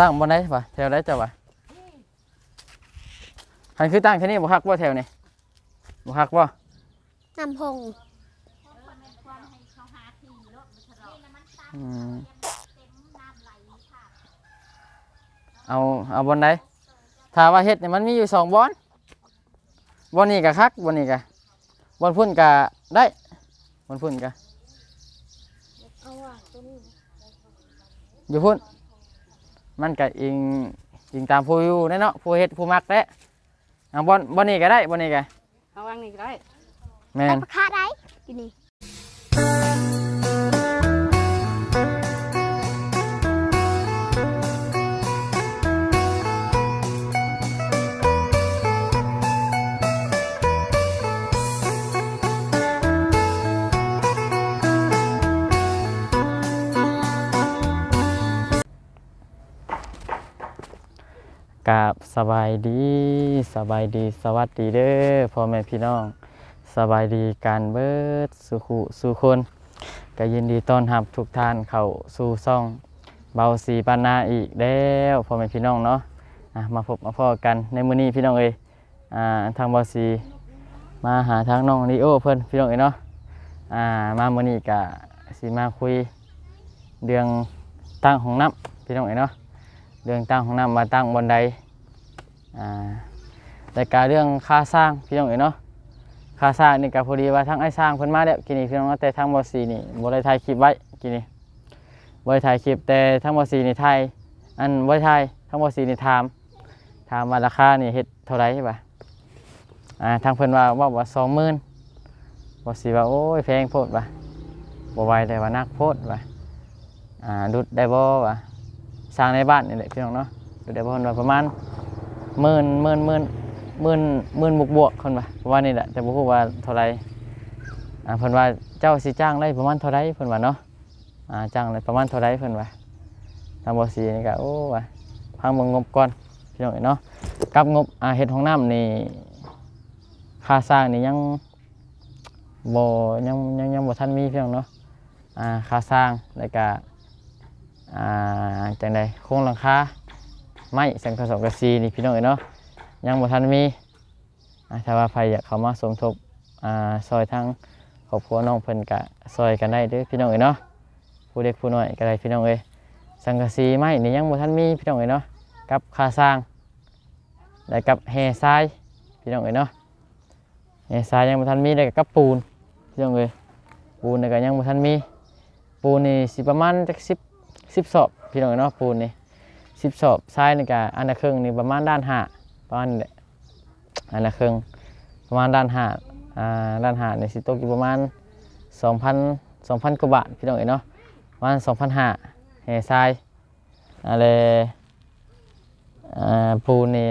ตั้งบนไหนวะแถวไหนจ้ะวะหันคือตั้งแค่นี้บ่ฮักบ่แถวนี้บ่ฮักบ่น้ำพงอืมเอาเอาบนไหนถ้าว่าเฮ็ดเนี่ยมันมีอยู่สองบอนบอนนี้ก็คักบอนนี้ก็บอนพุ่นก็ได้บอนพุ่นก็เอาอะตัวนี้อยู่พุ่น มันก็อิงอิงตามผู้อยู่แน่เนาะผู้เฮ็ดผู้มักแท้เอาบอนบอนนี้ก็ได้บอนนี้ก็เอาวางนี่ก็ได้แม่แต่นปลาคาได้กินนี่ สบายดีสบายดีสวัสดีเด้อพ่อแม่พี่น้องสบายดีการเบิดสุขุสู่คนก็ยินดีต้อนรับทุกท่านเข้าสู่ซ่องเบาสีปานาอีกแล้วพ่อแม่พี่น้องเนาะอะมาพบมาพ่อกันในมื้อนี้พี่น้องเอ้ยอ่าทางเบาสีมาหาทางน้องลีโอเพิ่นพี่น้องเอ้ยเนาะอ่ามามื้อนี้ก็สิมาคุยเรื่องตั้งของน้ำพี่น้องเอ้ยเนาะเรื่องตั้งของน้ำมาตั้งบนใด อ่าแต่การเรื่องค่าสร้างพี่น้องเอ๋ยเนาะค่าสร้างนี่ก็พอดีว่าทั้งไอ้สร้างเพิ่นมาแล้วกินนี่พี่น้องเนาแต่ทั้งบอสีนี่บ่ได้ถ่ายคลิปไว้กินนี่บ่ได้ถ่ายคลิปแต่ทั้งบอสีนี่ถ่ายอันบ่ได้ถ่ายทั้งบอสีนี่ถามถามว่าราคานี่เฮ็ดเท่าไหร่ใช่ปะอ่าทางเพิ่นว่าว่าว่า20,000บ่สีว่าโอ้ยแพงโพดว่ะบ่ไหวแต่ว่านักโพดว่ะอ่าดุดได้บ่ว่ะสร้างในบ้านนี่แหละพี่น้องเนาะอยู่ได้ประมาประมาณ หมื่นหมื่นหมื่นหมื่นหมื่นบวกบวกคนว่าประมานี้แหละแต่บ่ฮู้ว่าเท่าไรอ่าเพิ่นว่าเจ้าสิจ้างได้ประมาณเท่าไรเพิ่นว่าเนาะอ่าจ้างได้ประมาณเท่าไรเพิ่นว่าทางบ่สีนี่ก็โอ้ว่าพังเบิ่งงบก่อนพี่น้องเนาะกับงบอ่าเฮ็ดห้องน้ำนี่ค่าสร้างนี่ยังบ่ยังยังยังบ่ทันมีพี่น้องเนาะอ่าค่าสร้างแล้วก็อ่าจังใดโครงหลังคา ไม้สังกะสงกะสีนี่พี่น้องเอ๋ยเนาะยังบ่ทันมีถ้าว่าใครอยากเข้ามาสมทบอ่าซอยทั้งครอบครัวน้องเพิ่นกะซอยกันได้เด้อพี่น้องเอ๋ยเนาะผู้เล็กผู้น้อยก็ได้พี่น้องเอ๋ยสังกะสีไม้นี่ยังบ่ทันมีพี่น้องเอ๋ยเนาะกับคาสร้างและกับแห่ทรายพี่น้องเอ๋ยเนาะแห่ทรายยังบ่ทันมีแล้กับปูนพี่น้องเอ๋ยปูนนี่ก็ยังบ่ทันมีปูนนี่สิประมาณจักสิบสิบสอบพี่น้องเอ๋เนาะปูนนี่ สิบสอบทรายนี่ก็อันละครึ่งนี่ประมาณด้านห้าประมาณนี้อันละครึ่งประมาณด้านห้าอ่าด้านห้านี่สิตกอยู่ประมาณสองพันสองพันกว่าบาทพี่น้องเนาะประมาณสองพันห้าแห่ทรายอะไรอ่าปูนี่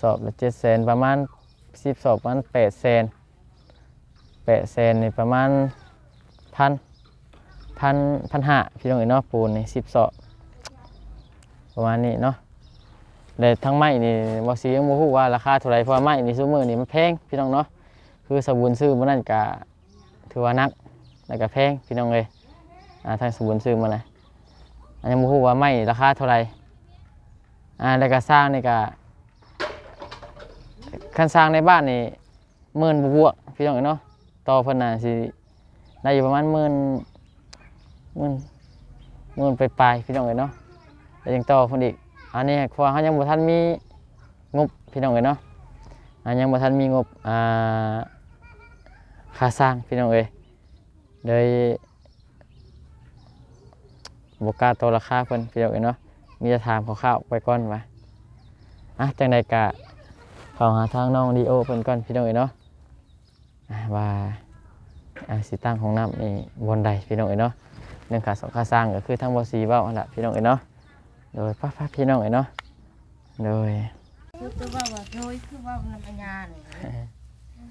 สอบละเจ็ดแสนประมาณสิบสอบประมาณแปดแสนแปดแสนนี่ประมาณพันพันพันห้าพี่น้องเอ๋เนาะปูนนี่สิบศอก ประมาณนี้เนาะแต่ทั้งไม้นี่บอสียังบ่ฮู้ว่าราคาเท่าไหรเพราะว่าไม้นี่ซุมือนี่มันแพงพี่น้องเนาะคือสบุนซื้อมันนั่นก็ถือว่านักแล้วก็แพงพี่น้องเลยอ่าทางสบุนซื้อมานะอันยังบ่ฮู้ว่าไม้ราคาเท่าไหรอ่าแล้วก็สร้างนี่ก็คันสร้างในบ้านนี่หมื่นบวกพี่น้องเนาะต่อเพิ่นน่ะสิได้อยู่ประมาณหมื่นหมื่นหมื่นไปปลายพี่น้องเลยเนาะ แล้วยังต่อคนอีก อันนี้เพราะว่าเขายังบ่ทันมีงบพี่น้องเลยเนาะอันยังบ่ทันมีงบอ่าค่าสร้างพี่น้องเลยเลยบกล้าตัวราคาเพิ่นพี่น้องเลยเนาะมีจะถามคร่าวๆไปก่อนว่าอะจังใดกะเข้าหาทางน้องดีโอเพิ่นก่อนพี่น้องเลยเนาะว่าสิตั้งของน้ำนี่บนใดพี่น้องเลยเนาะเรื่องขาสองขาสร้างก็คือทั้งบอสีเบ้าหั่นละพี่น้องเอ๋ยเนาะ โดยป้าป้าพี่น้องเอ๋ยเนาะโดยคือตัวว่าว่าโดยคือว่าน้ำปัญญาเนี่ย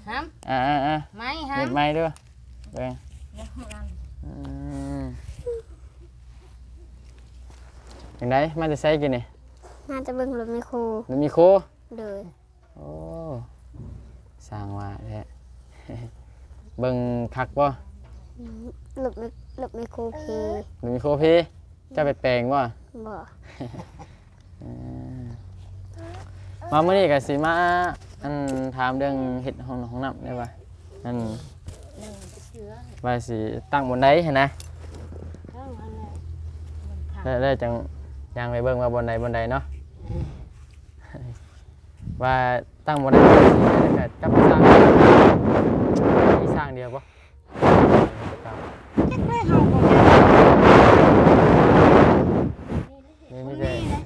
ห้ามอ่าอ่าอ่าไม้ห้าเห็มดไม้ด้วยเบิ่งเดี๋ยวมันอืมอย่างไรมาจะใช้กินนี่น่าจะเบิ่งรถไมโครมันมีโค เลย โอ้สร้างว่าแท้เบิ่งคักบ่รถไมรถไมโครเพมันมีโคพี่เจะไปแปลงบ่บ่มาเมื่อนี้กับสีมาอันถามเรื่องเห็ดห้องห้องน้ำได้ปะอันนั่งเชื้อว่าสีตั้งบนไดเห็นนะเท่านั้นแหละมันขาดได้ได้จังยางไปเบิ่งว่าบนไดบนไดเนาะว่าตั้งบนไดกับกับสร้างมีสร้างเดียวปะ จักได้เฮาก็ นี่ไม่ใช่ เห็ด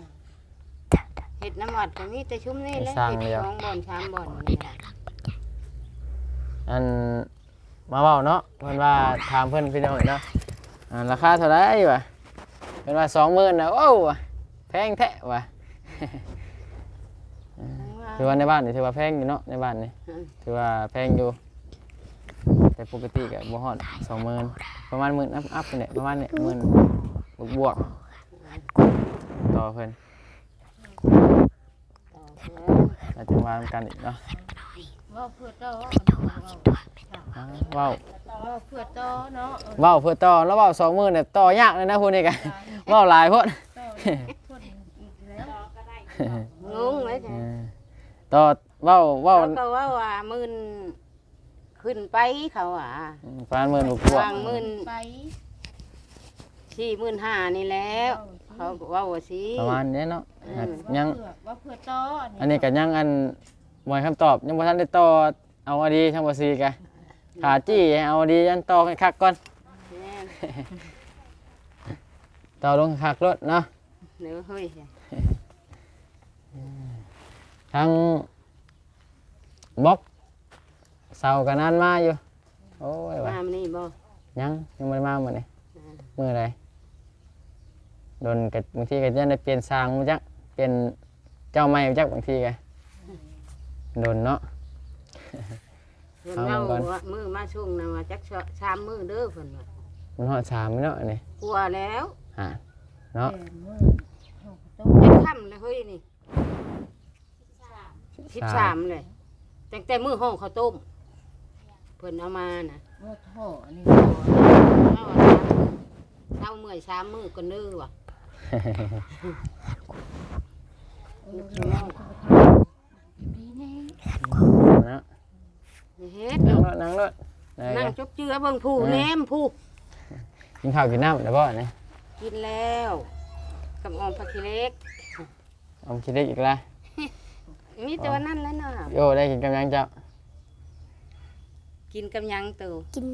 น้ำวัดก็มีแต่ชุ่มนี่แหละสร้างเห็ดเดียว สองบ่อนสามบ่อนนี่นะอันมาเว้าเนาะเพิ่นว่าถามเพิ่นพี่น้องเนาะอ่าราคาเท่าไหร่วะเพิ่นว่าสองหมื่นนะโอ้วะแพงแท้วะ ถือว่าในบ้านนี่ถือว่าแพงอยู่เนาะในบ้านนี่อืมถือว่าแพงอยู่ แต่ปกติก็บ่ฮอดสองหมื่นประมาณหมื่นอัพอัพเนี่ยประมาณเนี่ยหมื่นบวกบวกต่อเพิ่น ต่อเพื่อน อาจจะวางกันอีกเนาะเว่าเพื่อต่ออ่าเว้าเว่าเพื่อต่อเนาะเออเว้าเพื่อต่อแล้วเว้าสองหมื่นเนี่ยต่อยากเลยนะพูดนี่กันเว้าหลายโพดต่อคนอีกแล้วงงเลยเอจ้ะอต่อเว้าเว้าเขาก็ว่าว่าหมื่นขึ้นไปเขาอะประมาณหมื่นบวกบวกวางหมื่นไปสี่หมื่นห้านี่แล้ว เขาก็ว่าว่าสิประมาณนี้เนาะอืมยังเพื่อว่าเพื่อต่ออันนี้ก็ยังอันหมวยคำตอบยังบ่ทันได้ต่อเอาอดีช่างบ่ซีกะขาจี้ให้เอาอดียันต่อให้คักก่อนแม่นต่อลงคักรถเนาะ เนื้อเฮ้ยทั้งบล็อกเสากันนานมาอยู่ โอ้ยว่ะมามันนี่บ่ยังยังไม่ได้มาหมดเลยอ่ามืออะไร โดนกับบางทีก็ยังได้เปลี่ยนสร้างมาจักเปลี่ยนเจ้าใหม่มาจักบางทีก็โดนเนาะ เพิ่นเอาเล่าก่อน ว่ามือมาช่วงนะว่าจักชามมือเด้อเพิ่นว่ามันหอดสามเนาะนี่กลัวแล้วฮะเนาะเดือนมื่นหกต้นเจ็ดค่ำเลยเฮ้ยนี่สิบสามเลยตั้งแต่มือห้องข้าวต้มเพิ่นเอามานะเมื่อท่ออันนี้เอาว่าสามมื้อเช้าเมื่อยสามมือก็เนื้อว่ะ นะเฮ็ดนั่งวรถนั่งรถนั่งจบเจือเบิ่งผู้แนมผู้กินข้าวกินน้ำเดี๋ยวบ่เนี่ยกินแล้วกับอมผักขี้เล็กอาคิดได้อีกละมีแต่ว่านั่นแล้วเนาะโยได้กินกำลังเจ้ากินกับยังตัวกิน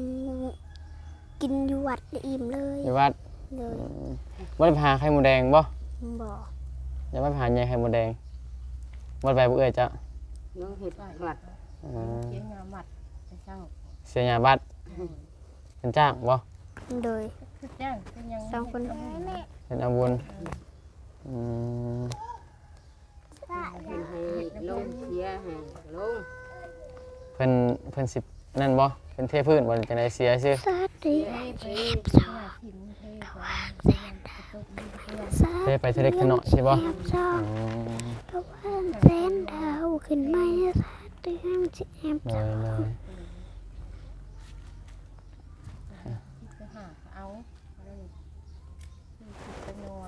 กินอยู่วัดแล้วอิ่มเลยอยู่วัด เลยว่าได้พาไข่หมูแดงบ่บ่อย่าไปพาใหญ่ไข่หมูแดงวัดไปบ่เอ้ยเจ้าน้องเห็ดหลักอืมเสียงงามหมัดจะเศร้าเสียยาบัตรเป็นจ้างบ่โดยคือจ้างเป็นยังสองคนเป็นอาวุธอืมเห็นให้ลงเสียให้ลงเพิ่นเพิ่นสินั่นบ่เพิ่นเทพื้นบ่จังไดเสียซื่อสาธุเทไป เทไปเทเล็กเทน้อยใช่บ่แอบชออืบมเพราะว่าแสนดาวขึ้นมาสาธุให้มันจะแอบเลชอยบเลยที่จะหาเอาอะไรที่ติดตัว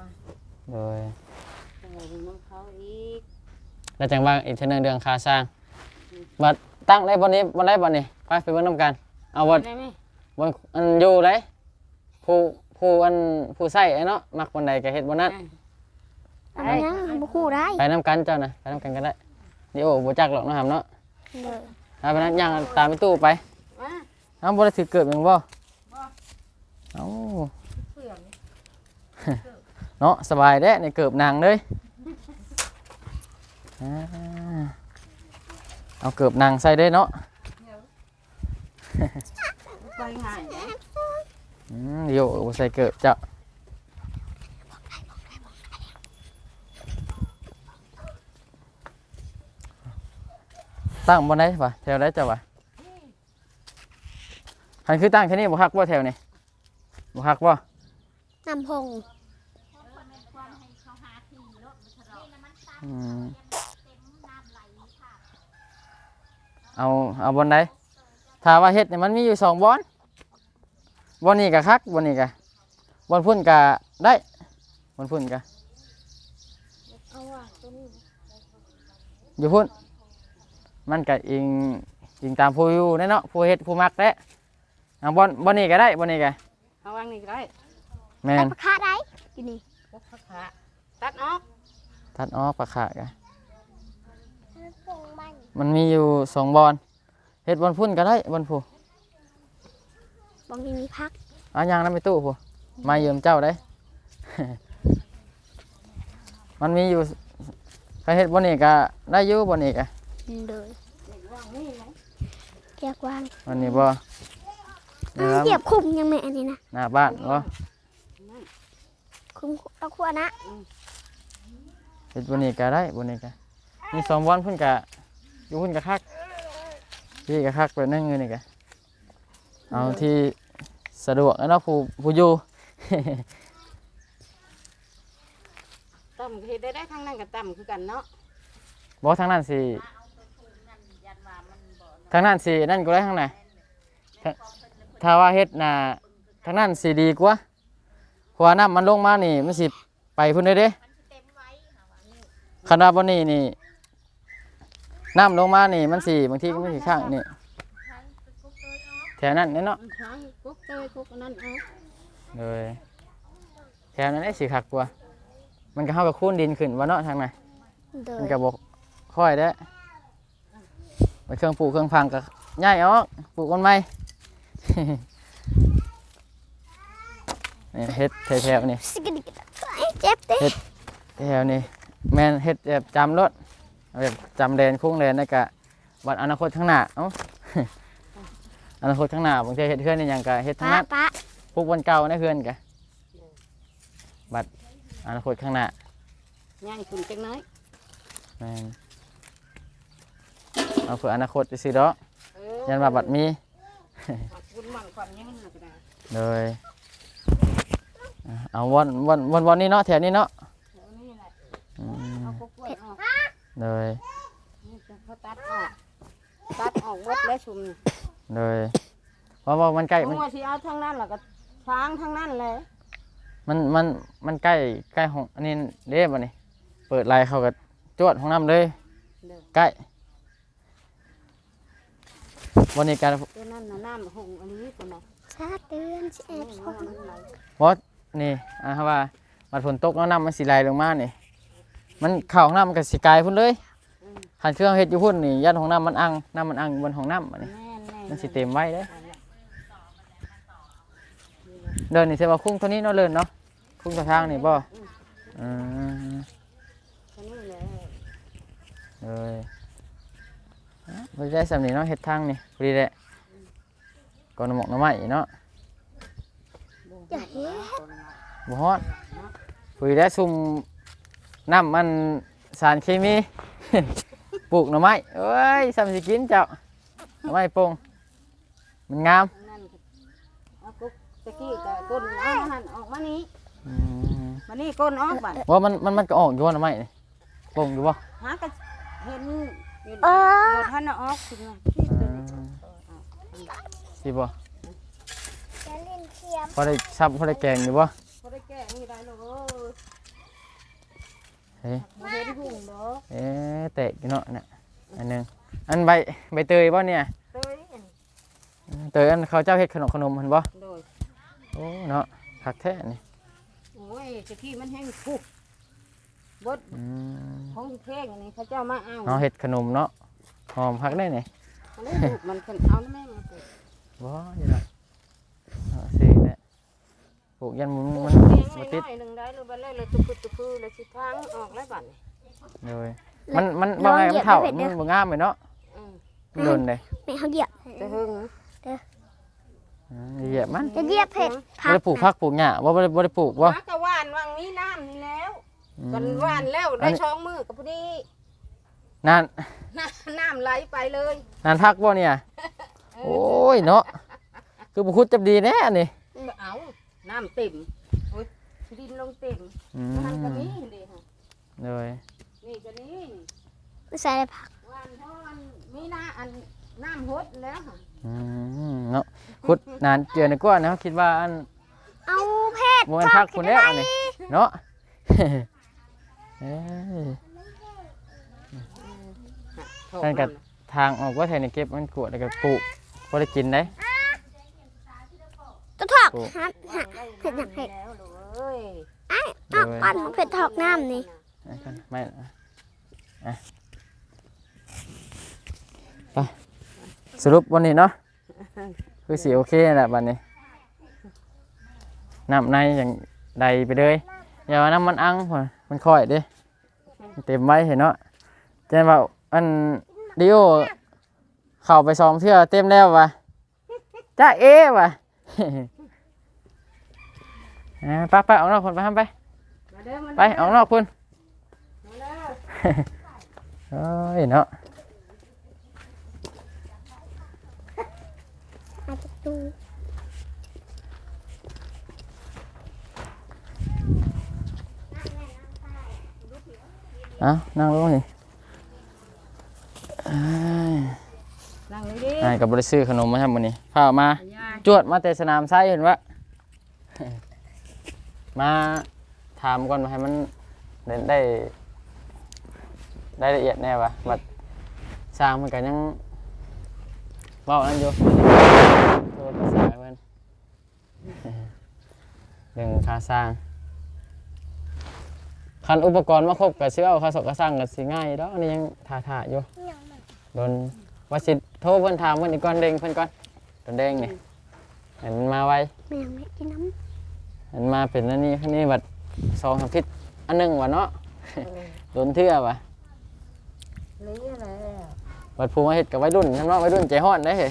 เลยเอาน้ำเขาอีกแล้วจังว่าอีกเทื่อนึงเรื่องค่าสร้างบัดตั้งได้บ่นี้บ่ได้บ่นี้ไปไปเบิ่งนํกันเอาบ่ได้ไหมบ่อันอยู่ไดผู้ ผู้อันผู้ใช้ไอ้เนาะมักบ่ใดก็เฮ็ดบ่นั้นอันนั้นบ่ฮู้ได้ไปนํกันเจ้านะไปนํกันก็ได้เดี๋ยวบ่จักหรอกเนาะครับเนาะเลยเอาไปนั้นย่างตามไปตู้ไปมาเอาบ่ได้ถือเกิดหยังบ่เอ้าเพื่อนเนาะสบายเด้ในเกิบนางเลยอ่าเอาเกิบนางใส่ได้เนาะไปง่าย นะอืมเดี๋ยวบ่ใส่เกิบเจ้าตั้งบนได้ปะแถวได้จ้ะปะหันคือตั้งแค่นี้บ่ฮักบ่แถวนี่บ่ฮักบ่น้ำพงอืมเอาเอาบนไดถ้าว่าเฮ็ดเนี่ยมันมีอยู่สองบอน บอนนี้กะคักบอนนี้กะบอนพุ่นกะได้บนพุ่นกะเอาว่ะตัวนี้อยู่พุ่นมันก็อิงอิงตามผู้อยู่แน่เนาะผู้เฮ็ดผู้มักแท้เอาบอนบอนนี่ก็ได้บอนนี่ก็เอาวางนี่ก็ได้แม่ตัดนปลาคาได้อยู่นี่พวกผักขาตัดออกตัดออกปลาขากะปงมันมันมีอยู่สองบอนเฮ็ดบอนพุ่นก็ได้บอนผู้ บางทีมีพักเอายางน้ำไปตู้ผู้มาเยี่ยมเจ้าได้ มันมีอยู่ใครเฮ็ดบอนนี่ก็ได้อยู่บอนนี่ก็เลยวางนี่นะเรียกวางวันนี้บ่อ้านี่วครับเหยียบคุมยังไม่อันนี้นะหน้าบ้านบ่คุมตะขั้วนะเฮ็ดบอนนี่ก็ได้บอนนี่ก็มีสองบอนพุ่นก็อยู่พุ่นก็คักพี่ก็คักไปนั่งอยู่นี่ก็ เอาที่สะดวกแล้วเนาะผู้ผู้อยู่ ต่ำก็เฮ็ดได้ได้ทางนั้นก็ต่ำคือกันเนาะบ่ทางนั้นสิทางนั้นสินั่นก็ได้ทางไหนถ้าถ้าว่าเฮ็ดน่ะทางนั้นสิดีกว่าเพราะว่าน้ำมันลงมานี่มันสิไปพุ่นได้เด้คันว่าบ่นี่นี่น้ำลงมานี่มันสิบางทีก็มันสิข้างนี่แถวนั้นเนาะมันช้างกุ๊กเตยกุ๊กอันนั้นเอาเลยแถวนั้นได้สิคักกว่ามันก็เฮากับคูนดินขึ้นว่าเนาะทางไหนเดิมันนก็บอกค่อยได้อไปเครื่องปลูกเครื่องพังก็ง่ายออกปลูกคนใหม่นี่เฮ็ดแถวๆนี่สกิดกไอ้เจ็บเด้แถวนี่แม่นเฮ็ดแบบจำรถเอาแบบจำแดนคุ้งแดนแล้วก็วัดอนาคตข้างหน้าเอ้า อนาคตข้างหน้าบางทีเฮ็ดเพื่อนนี่หยังก็เฮ็ดทั้งปะนั้นปะปลูกวันเก่าในเพื่อนก็บัดอนาคตข้างหน้าย่างขึ้นจังน้อยแม่นเอาเพื่ออนาคตสิเด้อเออยันว่าบัดมีขอบคุณมั่งความยืนน่ะก็ได้เลยอะเอาวันวันวันวันนี้เนาะแถวนี้เนาะเอานี่แหละอืมเอากุ๊กกล้วยออกเลยนี่จะเขาตัดออกตัดออกหมดแล้วชุมนี่ เลยเพราะว่ามันใกล้ผมันมว่าสิเอาทางนั้นแล้วก็ช้างทางนั้นเลยมันมันมันใกล้ใกล้ห้องอันนี้เด้บ่นี่เปิดไลน์เขาก็จวดห้องน้ำเลยเด้อใกล้วันนี้การ ตัวนั้นน่ะน้ำหงอันนี้ตัวน่ะชาเดือนสิเอ็ดนี่คมันนไหลวอดนี่อะครับว่าบัดฝนตกแล้วน้ำมันสีไหลลงมานี่มันเข้าห้องน้ำมันก็สิกลายพุ่นเลยอืมหันเครื่องเฮ็ดอยู่พุ่นนี่ยันห้องน้ำมันอังน้ำมันอังบนห้องน้ำอันนี้แม่นแน่ มันสิเต็มไว้เด้อเอาละเดินนี่ใช่ป่ะคุ้งตัวนี้เนาะเดินเนาะคุ้งตัวทางนี่บ่อืมตัวนี้แหละเลยพอได้สำนีเนาะเฮ็ดทางนี่พอดีแหละก่อนหมอกหน้ำไม้เนาะอย่าเฮ็ดบ่ฮอดพอดีได้ซุ่มน้ำมันสารเคมีปลูกหน่อไม้เอ้ยสำสิกินเจ้าหน่อไม้ปง มันงามนั่นก็เอากุ๊กตะกี้ก็ก้นเอาหันออกมานี้อืมมานี่ก้นออกบัดว่ามันมันมันก็ออกอยู่ว่าหน่อไม้นี่ปงอยู่บ่หาก็เห็นอยู่เออโดดท่านน่ะออกสินะที่ตัวนี้สิบ่จะเล่นเทียมพอได้ซับพอได้แกงอยู่บ่พอได้แก้นี่ได้แล้วเออเฮ้ยบ่เห็นหุ่งดอกเอ๊ะแตกอยู่เนาะเนี่ยอันหนึงอันใบใบเตยบ่เนี่ย เต้ยเตยอันเขาเจ้าเฮ็ดขนมขนมเห็นบ่โดยโอ้เนาะคักแท้นี่โอ้ยตะกี้มันแห้งผุบดอืมของเพลงอันนี้เขาเจ้ามาเอาเนาะเฮ็ดขนมเนาะหอมคักได้นี่อันนี้ลูกมันเพิ่นเอาแล้วแม่มาปลูกบ่อยู่เนาะเอาสิแหละปลูกยันมันมันเพลงบ่ไม่ติดน้อยหนึ่งได้หรือบ่เลยเลยตุกตุกตุกเลยสิทางออกแล้วบัดนี้เลยมันมันบ่ไงมันเท่ามันบ่งามเลยเนาะอืมมันโดนเลยแม่เขาเหยี ยบจะหึงอืมเหยียบมันจะเหยียบเผ็ดบ่ได้ปลูกผักปลูกหญ้าบ่บ่ได้บ่ได้ปลูกบ่ หากะหวานวังนี้น้ำนี่แล้วอืมกันหวานแล้วได้ช่องมือกับพอดีนานน้ำน้ำไหลไปเลยนานพักบ่เนี่ย โอ้ยเนาะ คือบุคุดจับดีแน่นี่เอาน้ำเต็มโอ้ยดินลงเต็มอืมมันก็นี้เลยค่ะเลยนี่ก็นี้ใส่อะไรผักวันเพราะวันมีน้าอันน้ำหดแล้วค่ะ อืมเนาะคุดนานเจือในกว่านะคิดว่าอันเอาเผ็ดบ่แม่นพักคนแล้วอันนี้เนาะเอ้ยนั่นก็ทางออกว่าแทนนี่เก็บมันกวดแล้วก็ปลูกพอได้กินได้ตัวถอกโอ้หัดหัดเผ็ดอย่างเผ็ดแล้วลูกเอ้ยไอ้ออกก่อนเผ็ดถอกน้ำนี่เอากันไม่นะอะไป สรุปวันนี้เนาะคือสีโอเคแหละวันนี้น้ำในอย่างใดไปเลยอย่าว่าน้ำมันอังพุ่นมันค่อยเดิเต็มไว้เห็นเนาะเจนว่าอันดิโอเข้าไปสองเทื่อเต็มแล้ววะจ้าเอ๋วะอ่าไปไปเอานอกคนไปทำไปมาเด้อมาไปเอานอกพุ่นเอ้ยเนาะ อาประตูเอานั่งลงนี่เอ้ยนั่งเลยดินายกับบริซื้อขนมมาทำวันนี้พามายายจวดมาแต่สนามไซเห็นวะมาถามก่อนว่าให้มันได้ได้ได้ละเอียดแน่วะบัดสร้างมันก็ยังเว่านั่นอยู่ โทษภาษามันเรื่องค่าสร้างคันอุปกรณ์มาครบกับเสื้อค่าสกกระสร้างกับสิง่ายแล้วอันนี้ยังท่าท่าๆอยู่โดนว่าสิโทรเพิ่นถามเพิ่นอีกก่อนเด้งเพิ่นก่อนโดนเด้งนี่ให้มันมาไวแม่ไม่กินน้มันมาเป็นอันนี้อันนี้บัดสองสามทิศอันหนึ่งวะเนาะโดนเทื่อวะเลยอะไรอะบัดภูมาเฮ็ดกับวัยรุ่นทำนองวัยรุ่นใจฮ้อนได้เหรอ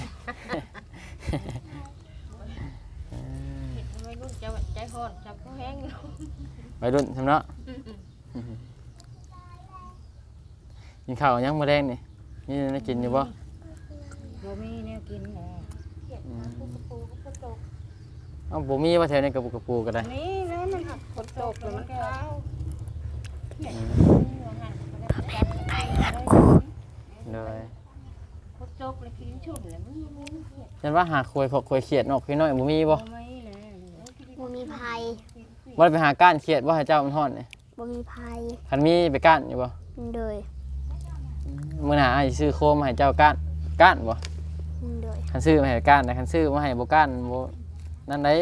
ไม่รู้จะใจหอนจับก็แห้งอยู่วัยรุ่นทำเนาะกินข้าวยังมื้อแดงนี่นี่ได้กินอยู่บ่บ่มีแนวกินแหละอืมเอ้าบ่มีว่าแถวนี้กระปุกกระปูก็ได้นี่แล้วมันหักฝนตกแล้วมันเข้าเลย พดจกเลยกินชุ่มเลยมึงมึงฉันว่าหาควยขอควยเขียดนอกพี่น้อยบ่มีบ่ไม่เลยำบ่มีภัยบ่ได้ไปหาก้านเขียดบ่ให้เจ้ามันฮ้อนนี่บ่มีภัยคันมีไปก้านอยู่บ่โดยมื้อหน้าอ้ายสิซื้อโคมให้เจ้าก้านก้านบ่โดยคันซื้อมาให้ก้านแต่คันซื้อมาให้บ่ก้านบ่นั่นได้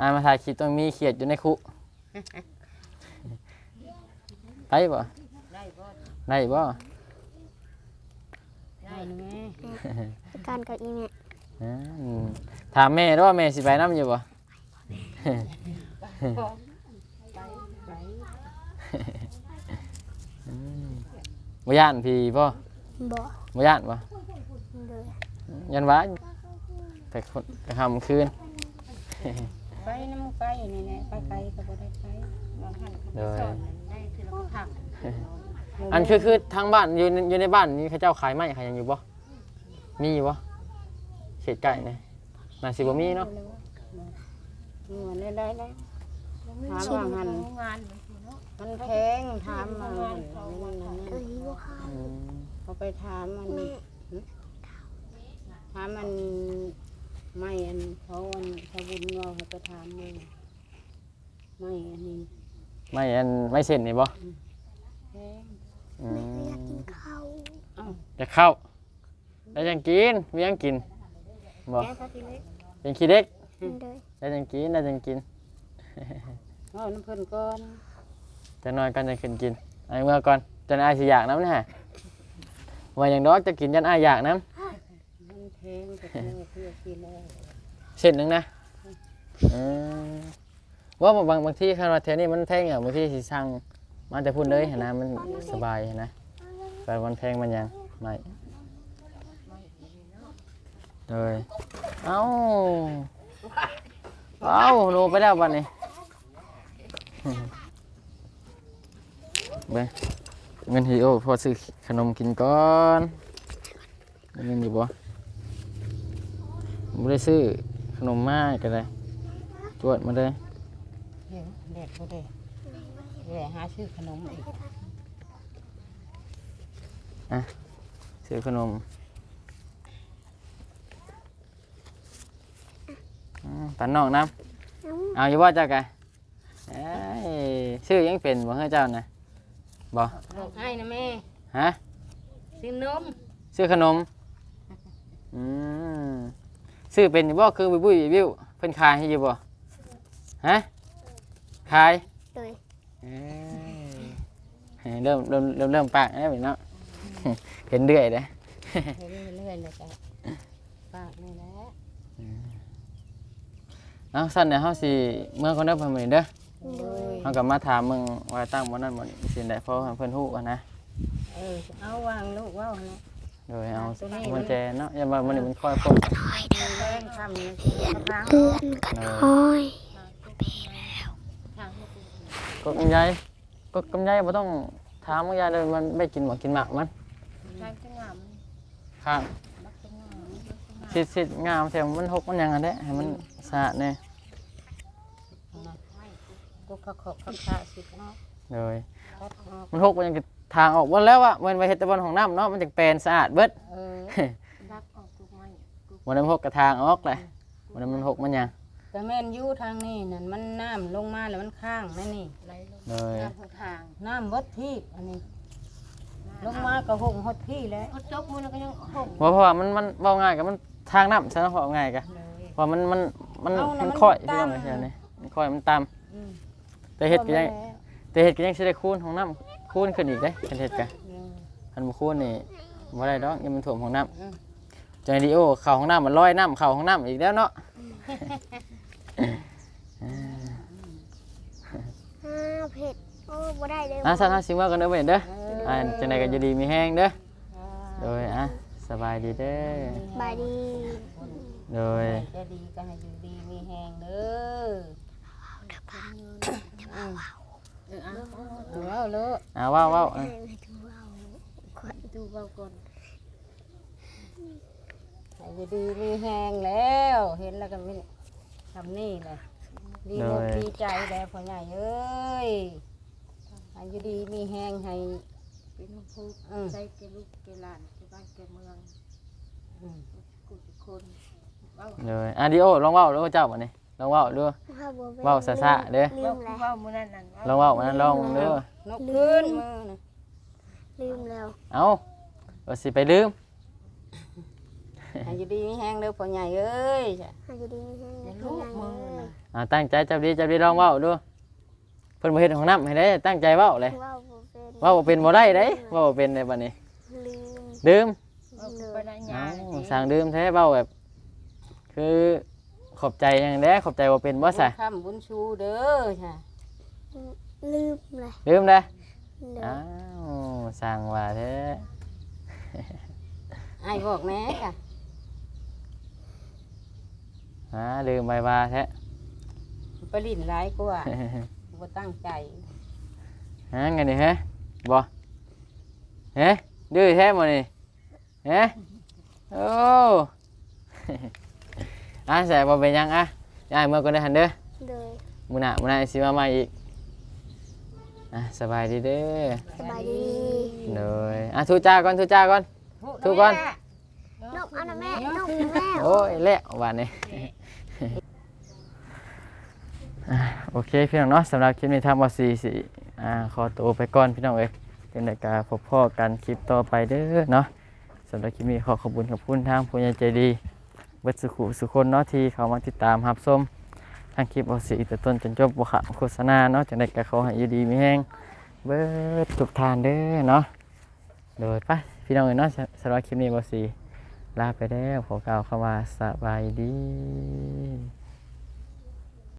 อ้ายมาถ่ายคลิปต้องมีเขียดอยู่ในคุไปบ่ได้บ่ได้บ่ ได้แม่ไปการกับอีแม่อืมถามแม่เด้อว่าแม่สิไปนํอยู่บ่ ไปบ่ย่านพี่บ่บ่บ่ย่านบ่โดยยันว่าไปคนไปทำคืน ไปน้ำไปนี่แหละไปไกลก็บ่ได้ไปบางท่านเลยสอนได้คือเราผัก อันคือคือทางบ้านอยู่ในอยู่ในบ้านนี่เขาเจ้าขายไม้ขายหยังอยู่บ่มีอยู่บ่เขตใกล้นี่น่าสิบ่มีเนาะมีวันได้ได้ได้ ถามว่าหัน งานเหมือนกันเนาะมันแพงถามมาหันมันนั่นเอ้ยบ่ค่ะอืมเขาไปถามมันหึถามมันไม่อันเขาอันเขาบุญงอเขาไปถามเลยไม่อันนี้ไม่อันไม่เส้นนี่บ่แพงอื แม่ก็อยากมกินข้าวจะเข้าได้ยังกินมียังกินบ่แกเขาทีเล็กเป็นขี้เด็กโดยได้ยังกินได้ยังกิน เอาน้ำเพิ่นก่อนจะนอนกันจะขึ้นกินไอ้เมื่อก่อนจนอายสิอยากน้ำนะฮะว่าอย่างดอกจะกินยันอายอยากน้มันแพงแต่เพื่อเพื่อกินแล้วำเส้นหนึ่งนะอืมว่าบางบางที่คันว่าแถวนี้มันแพงอะบางที่สิสั่ง มาแต่พูดเลยเห็นนะมันสบายเห็นนะแต่มันแพงมันยังไม่เลยเอ้าเอ้าหนูไปแล้ววันนี้เบ้เงินฮีโอพอซื้อขนมกินก่อนเงินอยู่บ่ไม่ได้ซื้อขนมมากก็ได้จวดมาเลยเดี๋ยวเด็ด บ่ได้เดี๋ยวหาซื้อขนมอีกซื้อขนมอืมปันนอกน้ำเอ้าเอาอยู่ว่าจ้าไกเอ้ยชื่อยังเป็นบ่เฮ้ยเจ้านะบ่บอกให้นะแม่ฮะซื้อนมชื่อขนมอืมชื่อเป็นอยู่บ่คือบุยบุยวิวเพิ่นขายให้อยู่บ่ฮะขายโดยเอ้ยเริ่มเริ่มเริ่มเริ่มปากแล้วเนาะเห็นเรื่อยเด้เห็นเรื่อยๆเลยจ้ะปากนี่แหละเอาสั้นเดี๋ยวเฮาสิเมื่อก่อนเด้อเพิ่นมื้อนี้เด้อโดยเฮาก็มาถามมึงว่าตั้งบ่นั่นบ่นี่สิได้เพราะให้เพิ่นฮู้กันนะเออเอาวางลูกว่าวนะโดยเอาตัวนี้มันแจเนาะอย่ามามันนี่มันค่อยพกแป้งทำนี่สิกระพังเตือนกันน้อยทางให้กู กดกำไยกดกำไยบ่ต้องถามกำไยเลยมันไม่กินหมอกกินหมากมันทางจังหวะมันข้างบักจังหวะมันบักจังหวะสิสิงามแถมมันหกมันหยังอันเด้ให้มันสะอาดแน่กูขะขอบขะขาสิเนาะโดยคัดออกมันหกมันยังทางออกหมดแล้วอะมันไปเฮ็ดแต่บนของน้ำเนาะมันจะแปลนสะอาดเบิดเออรักออกกูไม่กูวันนั้นมันหกกระทางออกเลยวันนั้นมันหกมันหยัง แต่แม่นอยู่ทางนี้นั่นมันน้ำลงมาแล้วมันข้างนั่นนี่ไหลลงโดยน้ำหัวทางน้ำวัดที่อันนี้ ลงมาก็หงหดที่แล้วเขาจกมือแล้วก็ยังหงเพราะเพราะว่ามันมันเบาง่ายกับมันทางน้ำซะเนาะเพราะง่ายกะเลยเพราะมันมันมันเอาน่ะมันมันค่อยตามพี่น้องเอ้ยเดี๋ยวนี้มันค่อยมันตามอืมแต่เฮ็ดก็ยังพอมาแล้วแต่เฮ็ดก็ยังสิได้คูณของน้ำคูณขึ้นอีกเด้คันเฮ็ดกะเออคันบ่คูณนี่บ่ได้ดอกยังมันถ่วมของน้ำอืมจอยดีโอเข่าของน้ำมันลอยน้ำเข่าของน้ำอีกแล้วเนาะ อ้าวเผ็ดโอ้บ่ได้เลยอะสันห้าสิบว่ากันเด้อเว้ยเด้อเอออ่าจังไดก็จะดีมีแห้งเด้ออ่าโดยอะสบายดีเด้อบายดีโดยจะดีก็ให้อยู่ดีมีแหงเด้ออืมเออเอาเอาแล้วเลอะอะว้าวว้าวอะดูเบาก่อนให้อยู่ดีมีแหงแล้ว เห็นแล้วก็ไม่ ทำนี่เลยดีอกดีใจแล้วพ่อใหญ่เอ้ยให้อยู่ดีมีแหงให้เป็นลูกพูกอืมใจแกลูกแกหลานแกบ้านแกเมืองอืมกูทุกคนเว้าโดยอะดีโอลองเว้าดูเจ้าบ่นี่ลองเว้าดู เว้าซะๆเด้อ ลืเว้ามแล้วเว้ามื้อนั้นนั่นลองเว้ามันลองดูนกขึ้นมือนะลืมแล้ว เอ้าว่าสิไปลืม ให้อยู่ดีมีแหงเด้อพ่อใหญ่เอ้ยจ้ะให้อยู่ดีมีแห้งอย่าลูกมือนะอะตั้งใจจับดีจับดีลองเว้าดูเพิ่นบ่เฮ็ดของน้ำให้ได้ตั้งใจเว้าเลยเว้าบ่เป็นเว้าบ่เป็นบ่ได้เด้เว้าบ่เป็นในบัดนี้ลืมลืมเว้ากูไปได้ยาเอ้าเลยสั่งดื่มแท้เบ้าแบบ คือขอบใจอย่างแด้ขอบใจว่าเป็นบ่ซะบุญคำบุญชูเด้อจ้ะลืมเลยดื่มได้เดี๋ยวอ้าวสั่งว่าแท้ไอ้บอกแม่จ้ะ ฮะดื่มไปว่าแท้ไปลิ่นร้ายกว่าบ่ตั้งใจฮะไงนี่ฮะบ่เฮ้ดื้อแท้หมดนี่เฮ้โอ้อะแสบบ่เป็นหยังอะยายเมื่อก่อนได้อหันเด้อเลยมื้อหน้ามื้อหน้าสิมาใหม่อีกอะสบายดีเด้อสบายดีเลยอะทูจ้าก่อนทูจ้าก่อน ทุกคน นกเอานะแม่นกนะแม่ โอ้ยเละวันนี้อะ โอเคพี่น้องเนาะสำหรับคลิปนี้ทำวาซีสิอ่าขอตัวไปก่อนพี่น้องเอ้ยเป็นรายการพบพ่อกันคลิปต่อไปเด้อเนาะสำหรับคลิปนี้ขอขอบคุณขอบคุณทางผู้ใหญ่ใจดีเบิดสุขุสุคนเนาะที่เขามาติดตามรับชมทางคลิปวาซีแต่ต้นจนจบบุคโฆษณาเนาะจังไดก็ขอให้ยูดีมีแห้งเบิดทุกทานเด้อเนาะโดยไปพี่น้องเอ้ยเนาะสำหรับคลิปนี้วาซี ลาไปแล้วขอกล่าวคำว่าสบายดี